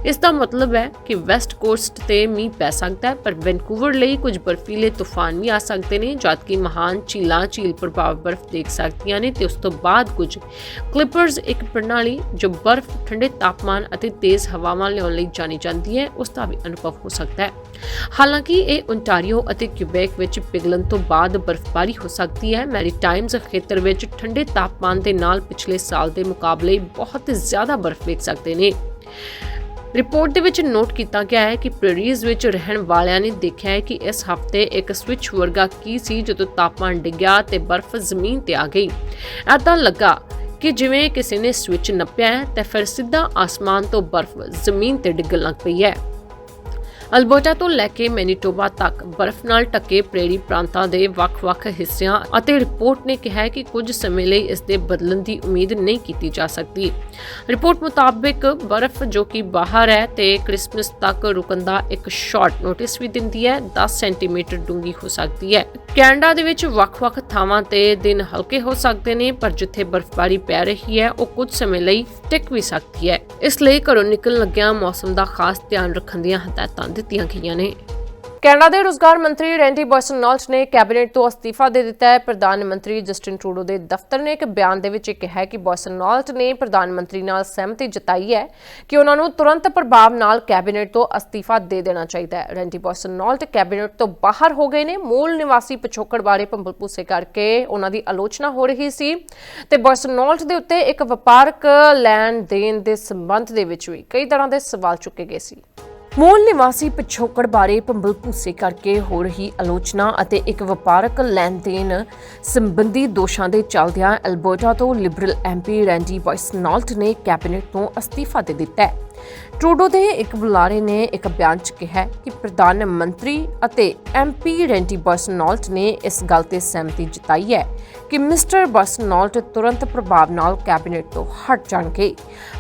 ਇਸ ਦਾ ਮਤਲਬ ਹੈ ਕਿ ਵੈਸਟ ਕੋਸਟ ਤੇ ਮੀਂਹ ਪੈ ਸਕਦਾ ਹੈ, ਪਰ ਵੈਨਕੂਵਰ ਲਈ ਕੁਝ ਬਰਫੀਲੇ ਤੂਫਾਨ ਵੀ ਆ ਸਕਦੇ ਨੇ, ਜਦਕਿ ਮਹਾਨ ਝੀਲਾਂ ਝੀਲ ਪ੍ਰਭਾਵ ਬਰਫ਼ ਦੇਖ ਸਕਦੀਆਂ ਨੇ ਤੇ ਉਸ ਤੋਂ ਬਾਅਦ ਕੁਝ ਕਲਿੱਪਰਸ ਇੱਕ ਪ੍ਰਣਾਲੀ ਜੋ ਬਰਫ਼, ਠੰਡੇ ਤਾਪਮਾਨ ਅਤੇ ਤੇਜ਼ ਹਵਾਵਾਂ ਲਿਆਉਣ ਲਈ ਜਾਣੀ ਜਾਂਦੀ ਹੈ। ਉਸ ਦਾ ਵੀ ਅਨੁਭਵ ਹੋ ਸਕਦਾ ਹੈ। ਹਾਲਾਂਕਿ ਇਹ ontario ਅਤੇ ਕਿਊਬੈਕ ਵਿੱਚ ਪਿਘਲਣ ਤੋਂ ਬਾਅਦ ਬਰਫ਼ਬਾਰੀ ਹੋ ਸਕਦੀ ਹੈ। ਮੈਰੀਟਾਈਮਸ ਖੇਤਰ ਵਿੱਚ ਠੰਡੇ ਤਾਪਮਾਨ ਦੇ ਨਾਲ ਪਿਛਲੇ ਸਾਲ ਦੇ ਮੁਕਾਬਲੇ ਬਹੁਤ ਜ਼ਿਆਦਾ ਬਰਫ਼ ਵੇਖ ਸਕਦੇ ਨੇ। ਰਿਪੋਰਟ ਦੇ ਵਿੱਚ ਨੋਟ ਕੀਤਾ ਗਿਆ ਹੈ ਕਿ ਪ੍ਰੈਰੀਜ਼ ਵਿੱਚ ਰਹਿਣ ਵਾਲਿਆਂ ਨੇ ਦੇਖਿਆ ਹੈ ਕਿ ਇਸ ਹਫ਼ਤੇ ਇੱਕ ਸਵਿਚ ਵਰਗਾ ਕੀ ਸੀ ਜਦੋਂ ਤਾਪਮਾਨ ਡਿੱਗਿਆ ਤੇ ਬਰਫ਼ ਜ਼ਮੀਨ ਤੇ ਆ ਗਈ। ਐਦਾਂ ਲੱਗਾ ਕਿ ਜਿਵੇਂ ਕਿਸੇ ਨੇ ਸਵਿਚ ਨੱਪਿਆ ਹੈ, ਤੇ ਫਿਰ ਸਿੱਧਾ ਆਸਮਾਨ ਤੋਂ ਬਰਫ਼ ਜ਼ਮੀਨ ਤੇ ਡਿੱਗਣ ਲੱਗ ਪਈ ਹੈ। ਅਲਬਰਟਾ ਤੋਂ ਲੈ ਕੇ ਮੈਨੀਟੋਬਾ ਤੱਕ ਬਰਫ਼ ਨਾਲ ਢਕੇ ਪ੍ਰੇਰੀ ਪ੍ਰਾਂਤਾਂ ਦੇ ਵੱਖ-ਵੱਖ ਹਿੱਸਿਆਂ ਅਤੇ ਰਿਪੋਰਟ ਨੇ ਕਿਹਾ ਹੈ ਕਿ ਕੁਝ ਸਮੇਂ ਲਈ ਇਸ ਦੇ ਬਦਲਣ ਦੀ ਉਮੀਦ ਨਹੀਂ ਕੀਤੀ ਜਾ ਸਕਦੀ। ਰਿਪੋਰਟ ਮੁਤਾਬਕ ਬਰਫ਼ ਜੋ ਕਿ ਬਾਹਰ ਹੈ ਤੇ ਕ੍ਰਿਸਮਸ ਤੱਕ ਰੁਕਣ ਦਾ ਇੱਕ ਸ਼ਾਰਟ ਨੋਟਿਸ ਵੀ ਦਿੰਦੀ ਹੈ 10 ਸੈਂਟੀਮੀਟਰ ਡੂੰਘੀ ਹੋ ਸਕਦੀ ਹੈ। ਕੈਨੇਡਾ ਦੇ ਵਿੱਚ ਵੱਖ-ਵੱਖ ਥਾਵਾਂ ਤੇ ਦਿਨ ਹਲਕੇ ਹੋ ਸਕਦੇ ਨੇ, ਪਰ ਜਿੱਥੇ ਬਰਫ਼ਬਾਰੀ ਪੈ ਰਹੀ ਹੈ, ਉਹ ਕੁਝ ਸਮੇਂ ਲਈ ਟਿਕ ਵੀ ਸਕਦੀ ਹੈ। ਇਸ ਲਈ ਘਰੋਂ ਨਿਕਲਣ ਲੱਗਿਆਂ ਮੌਸਮ ਦਾ ਖਾਸ ਧਿਆਨ ਰੱਖਣ ਦੀਆਂ ਹਦਾਇਤਾਂ ਦਿੱਤੀਆਂ ਗਈਆਂ ਨੇ। ਕੈਨੇਡਾ ਦੇ ਰੋਜ਼ਗਾਰ ਮੰਤਰੀ ਰੈਂਡੀ ਬਰਸਨੌਲਟ ਨੇ ਕੈਬਨਿਟ ਤੋਂ ਅਸਤੀਫਾ ਦੇ ਦਿੱਤਾ ਹੈ। ਪ੍ਰਧਾਨ ਮੰਤਰੀ ਜਸਟਿਨ ਟਰੂਡੋ ਦੇ ਦਫ਼ਤਰ ਨੇ ਇੱਕ ਬਿਆਨ ਦੇ ਵਿੱਚ ਇਹ ਕਿਹਾ ਹੈ ਕਿ ਬਰਸਨੌਲਟ ਨੇ ਪ੍ਰਧਾਨ ਮੰਤਰੀ ਨਾਲ ਸਹਿਮਤੀ ਜਤਾਈ ਹੈ ਕਿ ਉਹਨਾਂ ਨੂੰ ਤੁਰੰਤ ਪ੍ਰਭਾਵ ਨਾਲ ਕੈਬਨਿਟ ਤੋਂ ਅਸਤੀਫਾ ਦੇ ਦੇਣਾ ਚਾਹੀਦਾ ਹੈ। ਰੈਂਡੀ ਬਰਸਨੌਲਟ ਕੈਬਨਿਟ ਤੋਂ ਬਾਹਰ ਹੋ ਗਏ ਨੇ। ਮੂਲ ਨਿਵਾਸੀ ਪਿਛੋਕੜ ਬਾਰੇ ਭੰਬਲਪੂਸੇ ਕਰਕੇ ਉਹਨਾਂ ਦੀ ਆਲੋਚਨਾ ਹੋ ਰਹੀ ਸੀ ਤੇ ਬਰਸਨੌਲਟ ਦੇ ਉੱਤੇ ਇੱਕ ਵਪਾਰਕ ਲੈਣ ਦੇਣ ਦੇ ਸੰਬੰਧ ਦੇ ਵਿੱਚ ਵੀ ਕਈ ਤਰ੍ਹਾਂ ਦੇ ਸਵਾਲ ਚੁੱਕੇ ਗਏ ਸੀ। ਮੂਲ ਨਿਵਾਸੀ ਪਿਛੋਕੜ ਬਾਰੇ ਭੰਬਲ ਭੂਸੇ ਕਰਕੇ ਹੋ ਰਹੀ ਆਲੋਚਨਾ ਅਤੇ ਇੱਕ ਵਪਾਰਕ ਲੈਣ ਦੇਣ ਸੰਬੰਧੀ ਦੋਸ਼ਾਂ ਦੇ ਚੱਲਦਿਆਂ ਐਲਬਰਟਾ ਤੋਂ ਲਿਬਰਲ ਐਮਪੀ ਰੈਂਡੀ ਬਾਇਸਨੌਲਟ ਨੇ ਕੈਬਨਿਟ ਤੋਂ ਅਸਤੀਫਾ ਦੇ ਦਿੱਤਾ ਹੈ। ਟਰੂਡੋ ਦੇ ਇੱਕ ਬੁਲਾਰੇ ਨੇ ਇੱਕ ਬਿਆਨ 'ਚ ਕਿਹਾ ਕਿ ਪ੍ਰਧਾਨ ਮੰਤਰੀ ਅਤੇ ਐਮਪੀ ਰੈਂਡੀ ਬਰਸਨੌਲਟ ਨੇ ਇਸ ਗੱਲ ਤੇ ਸਹਿਮਤੀ ਜਤਾਈ ਹੈ ਕਿ ਮਿਸਟਰ ਬਰਸਨੌਲਟ ਤੁਰੰਤ ਪ੍ਰਭਾਵ ਨਾਲ ਕੈਬਨਿਟ ਤੋਂ ਹਟ ਜਾਣਗੇ।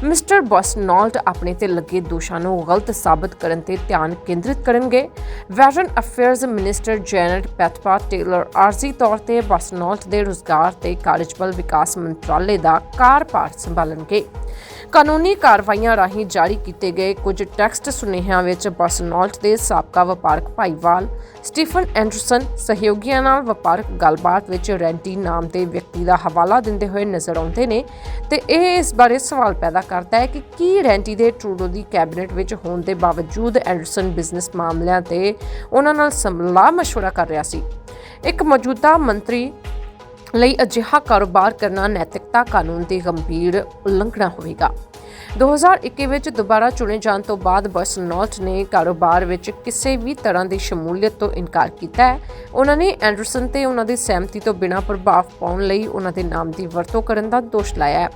ਮਿਸਟਰ ਬਰਸਨੌਲਟ ਆਪਣੇ ਤੇ ਲੱਗੇ ਦੋਸ਼ਾਂ ਨੂੰ ਗਲਤ ਸਾਬਤ ਕਰਨ ਤੇ ਧਿਆਨ ਕੇਂਦਰਿਤ ਕਰਨਗੇ। Veteran affairs minister Janet Petitpas Taylor ਆਰਜ਼ੀ ਤੌਰ ਤੇ ਬਰਸਨੌਲਟ ਦੇ ਰੁਜ਼ਗਾਰ ਤੇ ਕਾਰਜਬਲ ਵਿਕਾਸ ਮੰਤਰਾਲੇ ਦਾ ਕਾਰਭਾਰ ਸੰਭਾਲਣਗੇ। ਕਾਨੂੰਨੀ ਕਾਰਵਾਈਆਂ ਰਾਹੀਂ ਜਾਰੀ ਕੀਤੇ ਗਏ ਕੁਝ ਟੈਕਸਟ ਸੁਨੇਹਿਆਂ ਵਿੱਚ ਬਰਸਨੌਲਟ ਦੇ ਸਾਬਕਾ ਵਪਾਰਕ ਭਾਈਵਾਲ, ਸਟੀਫਨ ਐਂਡਰਸਨ ਸਹਿਯੋਗੀਆਂ ਨਾਲ ਵਪਾਰਕ ਗੱਲਬਾਤ ਵਿੱਚ ਰੈਂਟੀ ਨਾਮ ਦੇ ਵਿਅਕਤੀ ਦਾ ਹਵਾਲਾ ਦਿੰਦੇ ਹੋਏ ਨਜ਼ਰ ਆਉਂਦੇ ਨੇ ਤੇ ਇਹ ਇਸ ਬਾਰੇ ਸਵਾਲ ਪੈਦਾ ਕਰਦਾ ਹੈ ਕਿ ਕੀ ਰੈਂਟੀ ਦੇ ਟਰੂਡੋ ਦੀ ਕੈਬਨਿਟ ਵਿੱਚ ਹੋਣ ਦੇ ਬਾਵਜੂਦ ਐਂਡਰਸਨ ਬਿਜ਼ਨਸ ਮਾਮਲਿਆਂ ਤੇ ਉਹਨਾਂ ਨਾਲ ਸਲਾਹ ਮਸ਼ਵਰਾ ਕਰ ਰਿਹਾ ਸੀ। ਇੱਕ ਮੌਜੂਦਾ ਮੰਤਰੀ ਲਈ ਅਜਿਹਾ ਕਾਰੋਬਾਰ ਕਰਨਾ ਨੈਤਿਕਤਾ ਕਾਨੂੰਨ ਦੀ ਗੰਭੀਰ ਉਲੰਘਣਾ ਹੋਵੇਗਾ। 2021 ਵਿੱਚ ਦੁਬਾਰਾ ਚੁਣੇ ਜਾਣ ਤੋਂ ਬਾਅਦ ਬਰਸਨੌਲਟ ਨੇ ਕਾਰੋਬਾਰ ਵਿੱਚ ਕਿਸੇ ਵੀ ਤਰ੍ਹਾਂ ਦੀ ਸ਼ਮੂਲੀਅਤ ਤੋਂ ਇਨਕਾਰ ਕੀਤਾ ਹੈ। ਉਹਨਾਂ ਨੇ ਐਂਡਰਸਨ ਤੇ ਉਹਨਾਂ ਦੀ ਸਹਿਮਤੀ ਤੋਂ ਬਿਨਾਂ ਪ੍ਰਭਾਵ ਪਾਉਣ ਲਈ ਉਹਨਾਂ ਦੇ ਨਾਮ ਦੀ ਵਰਤੋਂ ਕਰਨ ਦਾ ਦੋਸ਼ ਲਾਇਆ ਹੈ।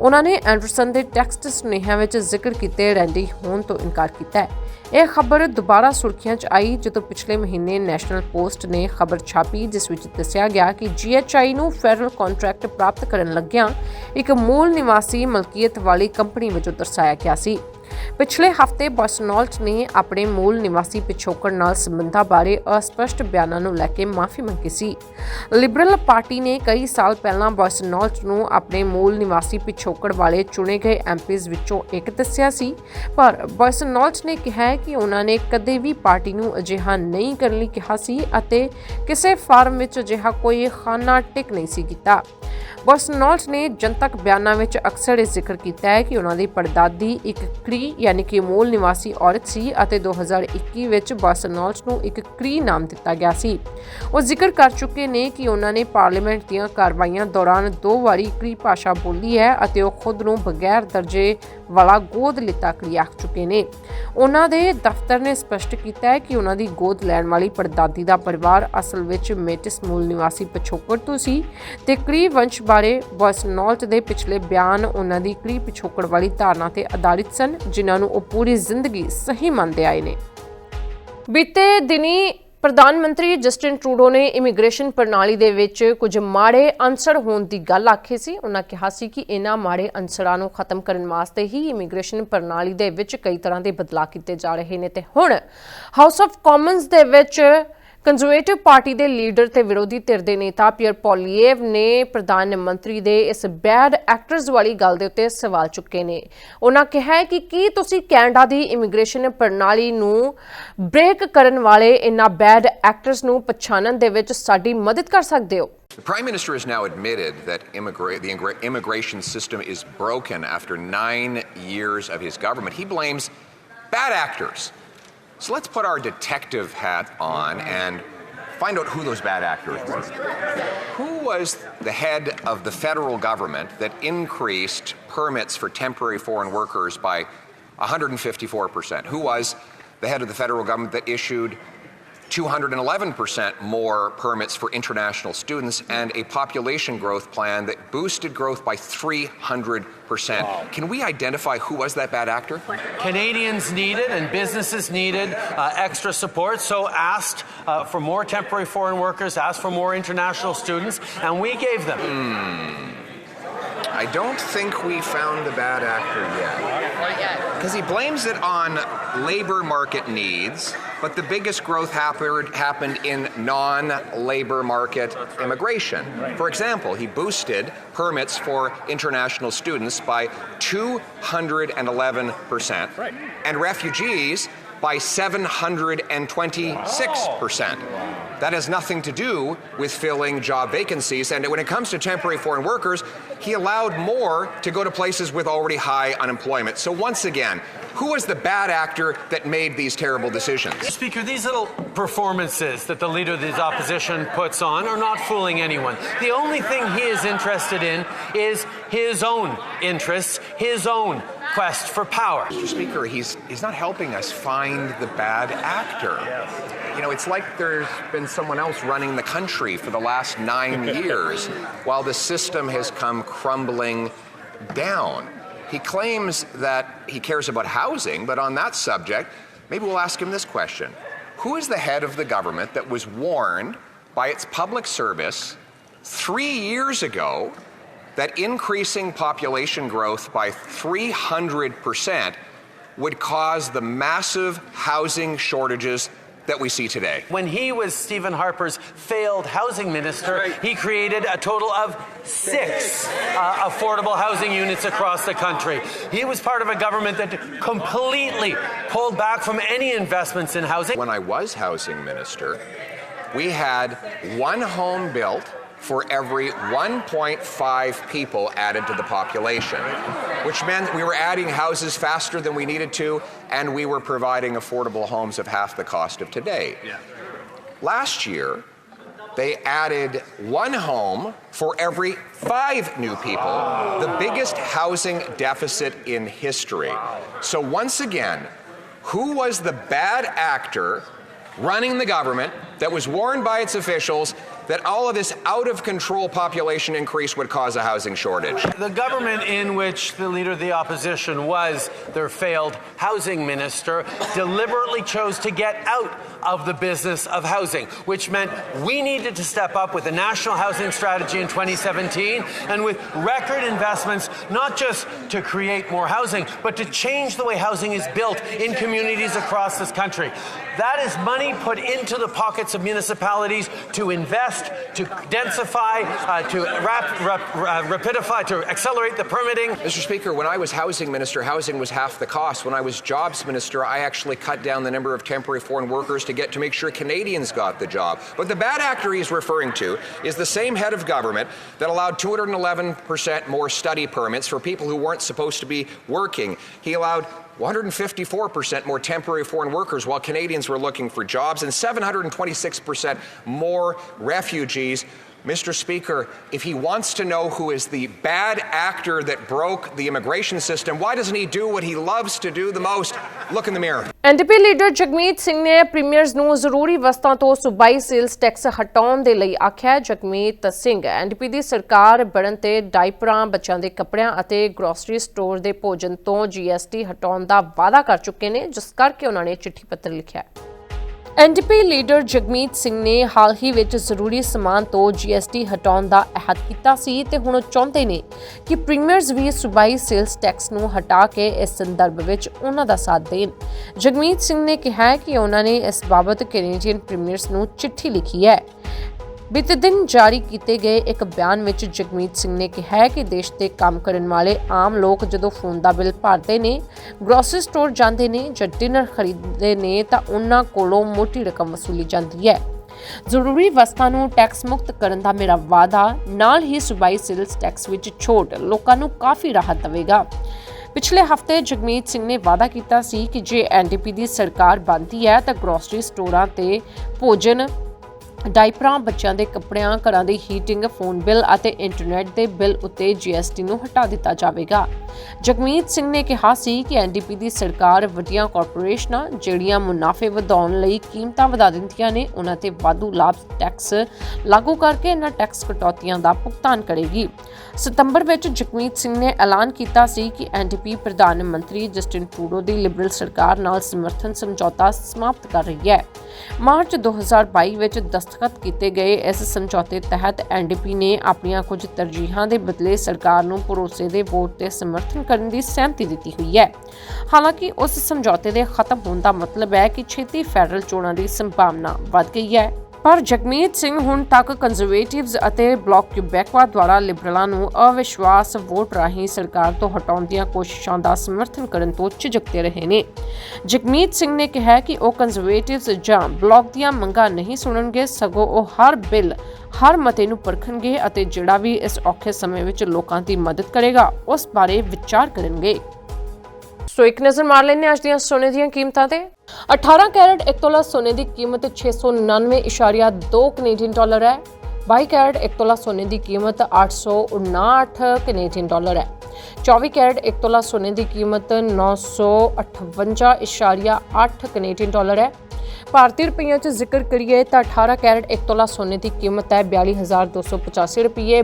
ਉਹਨਾਂ ਨੇ ਐਂਡਰਸਨ ਦੇ ਟੈਕਸਟ ਸੁਨੇਹਿਆਂ ਵਿੱਚ ਜ਼ਿਕਰ ਕੀਤੇ, ਰੈਂਡੀ ਹੋਣ ਤੋਂ ਇਨਕਾਰ ਕੀਤਾ ਹੈ। ਇਹ ਖਬਰ ਦੁਬਾਰਾ ਸੁਰਖੀਆਂ 'ਚ ਆਈ ਜਦੋਂ ਪਿਛਲੇ ਮਹੀਨੇ ਨੈਸ਼ਨਲ ਪੋਸਟ ਨੇ ਖਬਰ ਛਾਪੀ, ਜਿਸ ਵਿੱਚ ਦੱਸਿਆ ਗਿਆ ਕਿ ਜੀਐਚਆਈ ਨੂੰ ਫੈਡਰਲ ਕੰਟਰੈਕਟ ਪ੍ਰਾਪਤ ਕਰਨ ਲੱਗਿਆਂ ਇੱਕ ਮੂਲ ਨਿਵਾਸੀ ਮਲਕੀਅਤ ਵਾਲੀ ਕੰਪਨੀ ਵਜੋਂ ਦਰਸਾਇਆ ਗਿਆ ਸੀ। ਪਿਛਲੇ ਹਫ਼ਤੇ ਬੋਸਨੋਲਟ ਨੇ ਆਪਣੇ ਮੂਲ ਨਿਵਾਸੀ ਪਿਛੋਕੜ ਨਾਲ ਸੰਬੰਧਾਂ ਬਾਰੇ ਅਸਪਸ਼ਟ ਬਿਆਨਾਂ ਨੂੰ ਲੈ ਕੇ ਮਾਫੀ ਮੰਗੀ ਸੀ। ਲਿਬਰਲ ਪਾਰਟੀ ਨੇ ਕਈ ਸਾਲ ਪਹਿਲਾਂ ਬਸਨੌਲਟ ਨੂੰ ਆਪਣੇ ਮੂਲ ਨਿਵਾਸੀ ਪਿਛੋਕੜ ਵਾਲੇ ਚੁਣੇ ਗਏ ਐਮਪੀਜ਼ ਵਿੱਚੋਂ ਇੱਕ ਦੱਸਿਆ ਸੀ, ਪਰ ਬਸਨੌਲਟ ਨੇ ਕਿਹਾ ਕਿ ਉਹਨਾਂ ਨੇ ਕਦੇ ਵੀ ਪਾਰਟੀ ਨੂੰ ਅਜਿਹਾ ਨਹੀਂ ਕਰਨ ਲਈ ਕਿਹਾ ਸੀ ਅਤੇ ਕਿਸੇ ਫਾਰਮ ਵਿੱਚ ਅਜਿਹਾ ਕੋਈ ਖਾਨਾ ਟਿਕ ਨਹੀਂ ਸੀ ਕੀਤਾ। ਬਸਨੌਲਟ ਨੇ ਜਨਤਕ ਬਿਆਨਾਂ ਵਿੱਚ ਅਕਸਰ ਇਹ ਜ਼ਿਕਰ ਕੀਤਾ ਹੈ ਕਿ ਉਹਨਾਂ ਦੀ ਪੜਦਾਦੀ ਇੱਕ ਕ੍ਰੀ ਯਾਨੀ ਕਿ ਮੂਲ ਨਿਵਾਸੀ ਔਰਤ ਸੀ ਅਤੇ 2021 ਵਿੱਚ ਬਸਨੌਲਟ ਨੂੰ ਇੱਕ ਕ੍ਰੀ ਨਾਮ ਦਿੱਤਾ ਗਿਆ ਸੀ। ਉਹ ਜ਼ਿਕਰ ਕਰ ਚੁੱਕੇ ਨੇ ਕਿ ਉਹਨਾਂ ਨੇ ਪਾਰਲੀਮੈਂਟ ਦੀਆਂ ਕਾਰਵਾਈਆਂ ਦੌਰਾਨ ਦੋ ਵਾਰੀ ਕ੍ਰੀ ਭਾਸ਼ਾ ਬੋਲੀ ਹੈ ਅਤੇ ਉਹ ਖੁਦ ਨੂੰ ਬਗੈਰ ਦਰਜੇ ਵਾਲਾ ਗੋਦ ਲਿੱਤਾ ਕ੍ਰੀ ਆਖ ਚੁੱਕੇ ਨੇ। ਉਹਨਾਂ ਦੇ ਦਫ਼ਤਰ ਨੇ ਸਪਸ਼ਟ ਕੀਤਾ ਹੈ ਕਿ ਉਹਨਾਂ ਦੀ ਗੋਦ ਲੈਣ ਵਾਲੀ ਪੜਦਾਦੀ ਦਾ ਪਰਿਵਾਰ ਅਸਲ ਵਿੱਚ ਮੇਟਿਸ ਮੂਲ ਨਿਵਾਸੀ ਪਿਛੋਕੜ ਤੋਂ ਸੀ ਤੇ ਕ੍ਰੀ ਵੰਸ਼ ਬਾਰੇ ਬਸਨੌਲਟ ਦੇ ਪਿਛਲੇ ਬਿਆਨ ਉਹਨਾਂ ਦੀ ਕ੍ਰੀ ਪਿਛੋਕੜ ਵਾਲੀ ਧਾਰਨਾ ਤੇ ਆਧਾਰਿਤ ਸਨ ਜਿਨ੍ਹਾਂ ਨੂੰ ਉਹ ਪੂਰੀ ਜ਼ਿੰਦਗੀ ਸਹੀ ਮੰਨਦੇ ਆਏ ਨੇ। ਬੀਤੇ ਦਿਨੀ ਪ੍ਰਧਾਨ ਮੰਤਰੀ ਜਸਟਿਨ ਟਰੂਡੋ ਨੇ ਇਮੀਗ੍ਰੇਸ਼ਨ ਪ੍ਰਣਾਲੀ ਦੇ ਵਿੱਚ ਕੁਝ ਮਾੜੇ ਅਨਸਰ ਹੋਣ ਦੀ ਗੱਲ ਆਖੀ ਸੀ। ਉਹਨਾਂ ਕਿਹਾ ਸੀ ਕਿ ਇਹਨਾਂ ਮਾੜੇ ਅਨਸਰਾਂ ਨੂੰ ਖਤਮ ਕਰਨ ਵਾਸਤੇ ਹੀ ਇਮੀਗ੍ਰੇਸ਼ਨ ਪ੍ਰਣਾਲੀ ਦੇ ਵਿੱਚ ਕਈ ਤਰ੍ਹਾਂ ਦੇ ਬਦਲਾਅ ਕੀਤੇ ਜਾ ਰਹੇ ਨੇ ਤੇ ਹੁਣ ਹਾਊਸ ਆਫ ਕਾਮਨਸ ਦੇ ਵਿੱਚ ਕੰਜ਼ਰਵੇਟਿਵ ਪਾਰਟੀ ਦੇ ਲੀਡਰ ਤੇ ਵਿਰੋਧੀ ਧਿਰ ਦੇ ਨੇਤਾ ਪੀਅਰ ਪੋਲੀਏਵ ਨੇ ਪ੍ਰਧਾਨ ਮੰਤਰੀ ਦੇ ਇਸ ਬੈਡ ਐਕਟਰਸ ਵਾਲੀ ਗੱਲ ਦੇ ਉੱਤੇ ਸਵਾਲ ਚੁੱਕੇ ਨੇ ਉਹਨਾਂ ਕਿਹਾ ਹੈ ਕਿ ਕੀ ਤੁਸੀਂ ਕੈਨੇਡਾ ਦੀ ਇਮੀਗ੍ਰੇਸ਼ਨ ਪ੍ਰਣਾਲੀ ਨੂੰ ਬ੍ਰੇਕ ਕਰਨ ਵਾਲੇ ਇਨ੍ਹਾਂ ਬੈਡ ਐਕਟਰਸ ਨੂੰ ਪਛਾਣਨ ਦੇ ਵਿੱਚ ਸਾਡੀ ਮਦਦ ਕਰ ਸਕਦੇ ਹੋ The Prime Minister has now admitted that immigra- the immigra- immigration system is broken after nine years of his government. He blames bad actors. So let's put our detective hat on and find out who those bad actors were. Who was the head of the federal government that increased permits for temporary foreign workers by 154%? Who was the head of the federal government that issued 211% more permits for international students and a population growth plan that boosted growth by 300%. Can we identify who was that bad actor? Canadians needed and businesses needed uh, extra support, so asked uh, for more temporary foreign workers, asked for more international students, and we gave them. I don't think we found the bad actor yet. Not yet. Because he blames it on labor market needs, but the biggest growth happened, happened in non labor market immigration. For example, he boosted permits for international students by 211%, and refugees by 726%. That has nothing to do with filling job vacancies. And when it comes to temporary foreign workers, he allowed more to go to places with already high unemployment. So, once again, who was the bad actor that made these terrible decisions? Speaker, these little performances that the leader of the opposition puts on are not fooling anyone. The only thing he is interested in is his own interests, his own quest for power. Mr. Speaker, he's, he's not helping us find the bad actor. You know, it's like there's been someone else running the country for the last nine (laughs) years while the system has come crumbling down. He claims that he cares about housing, but on that subject, maybe we'll ask him this question Who is the head of the government that was warned by its public service three years ago that increasing population growth by 300% would cause the massive housing shortages that we see today. When he was Stephen Harper's failed housing minister, he created a total of six uh, affordable housing units across the country. He was part of a government that completely pulled back from any investments in housing. When I was housing minister, we had one home built for every 1.5 people added to the population, which meant we were adding houses faster than we needed to, and we were providing affordable homes of half the cost of today. Last year, they added one home for every five new people, the biggest housing deficit in history. So, once again, who was the bad actor running the government that was warned by its officials that all of this out of control population increase would cause a housing shortage. The government in which the leader of the opposition was their failed housing minister deliberately chose to get out of the business of housing, which meant we needed to step up with a national housing strategy in 2017 and with record investments, not just to create more housing, but to change the way housing is built in communities across this country. That is money put into the pockets of municipalities to invest, to densify, uh, to rap, rap, uh, rapidify, to accelerate the permitting. Mr. Speaker, when I was housing minister, housing was half the cost. When I was jobs minister, I actually cut down the number of temporary foreign workers to get to make sure Canadians got the job. But the bad actor he's referring to is the same head of government that allowed 211% more study permits for people who weren't supposed to be working. He allowed 154% more temporary foreign workers while Canadians were looking for jobs, and 726% more refugees. Mr. Speaker, if he wants to know who is the bad actor that broke the immigration system, why doesn't he do what he loves to do the most? Look in the mirror. NDP leader Jagmeet Singh ਨੇ premiers ਨੂੰ ਜ਼ਰੂਰੀ ਵਸਤਾਂ ਤੋਂ ਸੂਬਾਈ sales tax ਹਟਾਉਣ ਦੇ ਲਈ ਆਖਿਆ ਜਗਮੀਤ ਸਿੰਘ ਐਨਡੀਪੀ ਦੀ ਸਰਕਾਰ ਬਣਨ ਤੇ ਡਾਈਪਰਾਂ ਬੱਚਿਆਂ ਦੇ ਕੱਪੜਿਆਂ ਅਤੇ ਗਰੋਸਰੀ ਸਟੋਰ ਦੇ ਭੋਜਨ ਤੋਂ ਜੀਐਸਟੀ ਹਟਾਉਣ ਦਾ ਵਾਅਦਾ ਕਰ ਚੁੱਕੇ ਨੇ ਜਿਸ ਕਰਕੇ ਉਹਨਾਂ ਨੇ ਚਿੱਠੀ ਪੱਤਰ ਲਿਖਿਆ ਹੈ ਐਨਡੀਪੀ ਲੀਡਰ ਜਗਮੀਤ ਸਿੰਘ ਨੇ ਹਾਲ ਹੀ ਵਿੱਚ ਜ਼ਰੂਰੀ ਸਮਾਨ ਤੋਂ ਜੀਐਸਟੀ ਹਟਾਉਣ ਦਾ ਅਹਿਦ ਕੀਤਾ ਸੀ ਤੇ ਹੁਣ ਚਾਹੁੰਦੇ ਨੇ ਕਿ ਪ੍ਰੀਮੀਅਰਸ ਵੀ ਸੂਬਾਈ ਸੇਲਸ ਟੈਕਸ ਨੂੰ ਹਟਾ ਕੇ ਇਸ ਸੰਦਰਭ ਵਿੱਚ ਉਹਨਾਂ ਦਾ ਸਾਥ ਦੇਣ। ਜਗਮੀਤ ਸਿੰਘ ਨੇ ਕਿਹਾ ਕਿ ਉਹਨਾਂ ਨੇ ਇਸ ਬਾਬਤ ਕੈਨੇਡੀਅਨ ਪ੍ਰੀਮੀਅਰਸ ਨੂੰ ਚਿੱਠੀ ਲਿਖੀ ਹੈ। ਬੀਤੇ ਦਿਨ ਜਾਰੀ ਕੀਤੇ ਗਏ ਇੱਕ ਬਿਆਨ ਵਿੱਚ ਜਗਮੀਤ ਸਿੰਘ ਨੇ ਕਿਹਾ ਹੈ ਕਿ ਦੇਸ਼ ਦੇ ਕੰਮ ਕਰਨ ਵਾਲੇ ਆਮ ਲੋਕ ਜਦੋਂ ਫੋਨ ਦਾ ਬਿੱਲ ਭਰਦੇ ਨੇ ਗਰੋਸਰੀ ਸਟੋਰ ਜਾਂਦੇ ਨੇ ਜਾਂ ਡਿਨਰ ਖਰੀਦਦੇ ਨੇ ਤਾਂ ਉਹਨਾਂ ਕੋਲੋਂ ਮੋਟੀ ਰਕਮ ਵਸੂਲੀ ਜਾਂਦੀ ਹੈ। ਜ਼ਰੂਰੀ ਵਸਤਾਂ ਨੂੰ ਟੈਕਸ ਮੁਕਤ ਕਰਨ ਦਾ ਮੇਰਾ ਵਾਅਦਾ, ਨਾਲ ਹੀ ਸੂਬਾਈ ਸੇਲਸ ਟੈਕਸ ਵਿੱਚ ਛੋਟ ਲੋਕਾਂ ਨੂੰ ਕਾਫੀ ਰਾਹਤ ਦੇਵੇਗਾ। ਪਿਛਲੇ ਹਫ਼ਤੇ ਜਗਮੀਤ ਸਿੰਘ ਨੇ ਵਾਅਦਾ ਕੀਤਾ ਸੀ ਕਿ ਜੇ ਐਨਡੀਪੀ ਦੀ ਸਰਕਾਰ ਬਣਦੀ ਹੈ ਤਾਂ ਗਰੋਸਰੀ ਸਟੋਰਾਂ ਤੇ ਭੋਜਨ ਡਾਈਪਰਾਂ ਬੱਚਿਆਂ ਦੇ ਕੱਪੜਿਆਂ, ਘਰਾਂ ਦੀ ਹੀਟਿੰਗ, ਫੋਨ ਬਿੱਲ ਅਤੇ ਇੰਟਰਨੈਟ ਦੇ ਬਿੱਲ ਉੱਤੇ ਜੀਐਸਟੀ ਨੂੰ ਹਟਾ ਦਿੱਤਾ ਜਾਵੇਗਾ। ਜਗਮੀਤ ਸਿੰਘ ਨੇ ਕਿਹਾ ਸੀ ਕਿ ਐਨਡੀਪੀ ਦੀ ਸਰਕਾਰ ਵੱਡੀਆਂ ਕਾਰਪੋਰੇਸ਼ਨਾਂ, ਜਿਹੜੀਆਂ ਮੁਨਾਫੇ ਵਧਾਉਣ ਲਈ ਕੀਮਤਾਂ ਵਧਾ ਦਿੰਦੀਆਂ ਨੇ, ਉਹਨਾਂ ਤੇ ਵਾਧੂ ਲਾਭ ਟੈਕਸ ਲਾਗੂ ਕਰਕੇ ਇਹਨਾਂ ਟੈਕਸ ਕਟੌਤੀਆਂ ਦਾ ਭੁਗਤਾਨ ਕਰੇਗੀ। ਸਤੰਬਰ ਵਿੱਚ ਜਗਮੀਤ ਸਿੰਘ ਨੇ ਐਲਾਨ ਕੀਤਾ ਸੀ ਕਿ ਐਨਡੀਪੀ ਪ੍ਰਧਾਨ ਮੰਤਰੀ ਜਸਟਿਨ ਟਰੂਡੋ ਦੀ ਲਿਬਰਲ ਸਰਕਾਰ ਨਾਲ ਸਮਰਥਨ ਸਮਝੌਤਾ ਸਮਾਪਤ ਕਰ ਰਹੀ ਹੈ। ਮਾਰਚ 2022 ਵਿੱਚ ਦਸਤਖਤ ਕੀਤੇ ਗਏ ਇਸ ਸਮਝੌਤੇ ਤਹਿਤ ਐਨਡੀਪੀ ਨੇ ਆਪਣੀਆਂ ਕੁਝ ਤਰਜੀਹਾਂ ਦੇ ਬਦਲੇ ਸਰਕਾਰ ਨੂੰ ਭਰੋਸੇ ਦੇ ਵੋਟ ਤੇ ਸਮਰਥਨ ਕਰਨ ਦੀ ਸਹਿਮਤੀ ਦਿੱਤੀ ਹੋਈ ਹੈ। ਹਾਲਾਂਕਿ ਉਸ ਸਮਝੌਤੇ ਦੇ ਖਤਮ ਹੋਣ ਦਾ ਮਤਲਬ ਹੈ ਕਿ ਛੇਤੀ ਫੈਡਰਲ ਚੋਣਾਂ ਦੀ ਸੰਭਾਵਨਾ ਵੱਧ ਗਈ ਹੈ। ਪਰ ਜਗਮੀਤ ਸਿੰਘ ਹੁਣ ਤੱਕ ਕੰਜ਼ਰਵੇਟਿਵਜ਼ ਅਤੇ ਬਲਾਕ ਕਿਊਬੈਕਵਾ ਦੁਆਰਾ ਲਿਬਰਲਾਂ ਨੂੰ ਅਵਿਸ਼ਵਾਸ ਵੋਟ ਰਾਹੀਂ ਸਰਕਾਰ ਤੋਂ ਹਟਾਉਣ ਦੀਆਂ ਕੋਸ਼ਿਸ਼ਾਂ ਦਾ ਸਮਰਥਨ ਕਰਨ ਤੋਂ ਝਿਜਕਦੇ ਰਹੇ ਨੇ। ਜਗਮੀਤ ਸਿੰਘ ਨੇ ਕਿਹਾ ਕਿ ਉਹ ਕੰਜ਼ਰਵੇਟਿਵਜ਼ ਜਾਂ ਬਲਾਕ ਦੀਆਂ ਮੰਗਾਂ ਨਹੀਂ ਸੁਣਨਗੇ, ਸਗੋਂ ਉਹ ਹਰ ਬਿੱਲ, ਹਰ ਮਤੇ ਨੂੰ ਪਰਖਣਗੇ ਅਤੇ ਜਿਹੜਾ ਵੀ ਇਸ ਔਖੇ ਸਮੇਂ ਵਿੱਚ ਲੋਕਾਂ ਦੀ ਮਦਦ ਕਰੇਗਾ, ਉਸ ਬਾਰੇ ਵਿਚਾਰ ਕਰਨਗੇ। ਸੋ ਇੱਕ ਨਜ਼ਰ ਮਾਰ ਲੈਂਦੇ ਅੱਜ ਦੀਆਂ ਸੋਨੇ ਦੀਆਂ ਕੀਮਤਾਂ ਤੇ। 18 ਕੈਰਟ 1 ਤੋਲਾ ਸੋਨੇ ਦੀ ਕੀਮਤ 699.2 ਕੈਨੇਡੀਅਨ ਡਾਲਰ ਹੈ। 22 ਕੈਰਟ 1 ਤੋਲਾ ਸੋਨੇ ਦੀ ਕੀਮਤ 859 ਕੈਨੇਡੀਅਨ ਡਾਲਰ ਹੈ। 24 ਕੈਰਟ 1 ਤੋਲਾ ਸੋਨੇ ਦੀ ਕੀਮਤ 958.8 ਕੈਨੇਡੀਅਨ ਡਾਲਰ ਹੈ। ਭਾਰਤੀ ਰੁਪਈਆਂ 'ਚ ਜ਼ਿਕਰ ਕਰੀਏ ਤਾਂ 18 ਕੈਰਟ 1 ਤੋਲਾ ਸੋਨੇ ਦੀ ਕੀਮਤ ਹੈ 42285 ਰੁਪਏ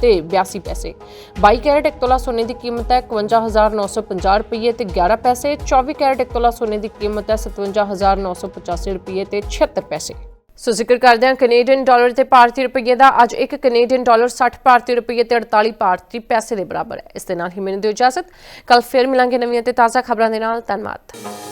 ਤੇ 82 ਪੈਸੇ। 22 ਕੈਰਟ 1 ਤੋਲਾ ਸੋਨੇ ਦੀ ਕੀਮਤ ਹੈ 51950 ਰੁਪਏ ਤੇ 11 ਪੈਸੇ। 24 ਕੈਰਟ 1 ਤੋਲਾ ਸੋਨੇ ਦੀ ਕੀਮਤ ਹੈ 57985 ਰੁਪਏ ਤੇ 76 ਪੈਸੇ। ਸੋ ਜ਼ਿਕਰ ਕਰਦੇ ਹਾਂ ਕੈਨੇਡੀਅਨ ਡਾਲਰ ਤੇ ਭਾਰਤੀ ਰੁਪਏ ਦਾ। ਅੱਜ ਇੱਕ ਕੈਨੇਡੀਅਨ ਡਾਲਰ 60 ਭਾਰਤੀ ਰੁਪਏ ਤੇ 48 ਭਾਰਤੀ ਪੈਸੇ ਦੇ ਬਰਾਬਰ ਹੈ। ਇਸ ਦੇ ਨਾਲ ਹੀ ਮੈਨੂੰ ਦਿਓ ਇਜਾਜ਼ਤ। ਕੱਲ ਫੇਰ ਮਿਲਾਂਗੇ ਨਵੀਆਂ ਤੇ ਤਾਜ਼ਾ ਖਬਰਾਂ ਦੇ ਨਾਲ। ਧੰਨਵਾਦ।